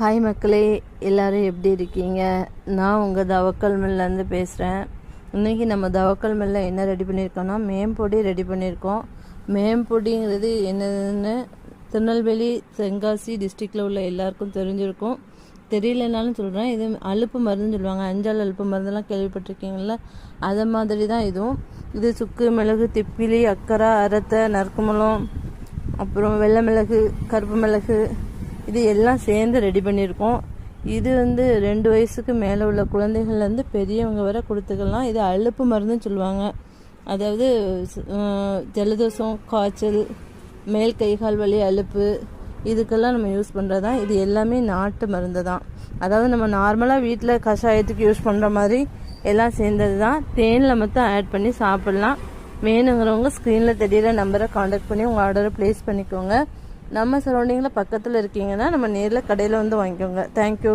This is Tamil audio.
ஹாய் மக்களே. எல்லாரும் எப்படி இருக்கீங்க? நான் உங்கள் தவக்கல் மில்லேருந்து பேசுகிறேன் இன்றைக்கி நம்ம தவக்கல் மில்ல என்ன ரெடி பண்ணியிருக்கோம்னா மேம்பொடி ரெடி பண்ணியிருக்கோம் மேம்பொடிங்கிறது என்னதுன்னு திருநெல்வேலி தென்காசி டிஸ்ட்ரிக்டில் உள்ள எல்லாருக்கும் தெரிஞ்சிருக்கும். தெரியலனாலும் சொல்கிறேன் இது அலுப்பு மருந்துன்னு சொல்லுவாங்க. அஞ்சால் அலுப்பு மருந்தெல்லாம் கேள்விப்பட்டிருக்கீங்கள அதை மாதிரி தான் இதுவும். இது சுக்கு மிளகு திப்பிலி அக்கரை அரத்தை நறுக்குமலம் அப்புறம் வெள்ளை மிளகு கருப்பு மிளகு இது எல்லாம் சேர்ந்து ரெடி பண்ணியிருக்கோம். இது வந்து ரெண்டு வயசுக்கு மேலே உள்ள குழந்தைகள்லேருந்து பெரியவங்க வரை கொடுத்துக்கலாம். இது அலுப்பு மருந்துன்னு சொல்லுவாங்க. அதாவது ஜலதோஷம் காய்ச்சல் மேல் கை கால் வலி அலுப்பு இதுக்கெல்லாம் நம்ம யூஸ் பண்ணுறது தான் இது எல்லாமே நாட்டு மருந்து தான் அதாவது நம்ம நார்மலாக வீட்டில் கஷாயத்துக்கு யூஸ் பண்ணுற மாதிரி எல்லாம் சேர்ந்தது தான் தேனில் மட்டும் ஆட் பண்ணி சாப்பிட்லாம். வேணுங்கிறவங்க ஸ்க்ரீனில் தெரியிற நம்பரை காண்டாக்ட் பண்ணி உங்கள் ஆர்டரை ப்ளேஸ் பண்ணிக்கோங்க. நம்ம சரௌண்டிங்கில் பக்கத்தில் இருக்கீங்கன்னா நம்ம நேரில் கடையில் வந்து வாங்கிக்கோங்க. தேங்க்யூ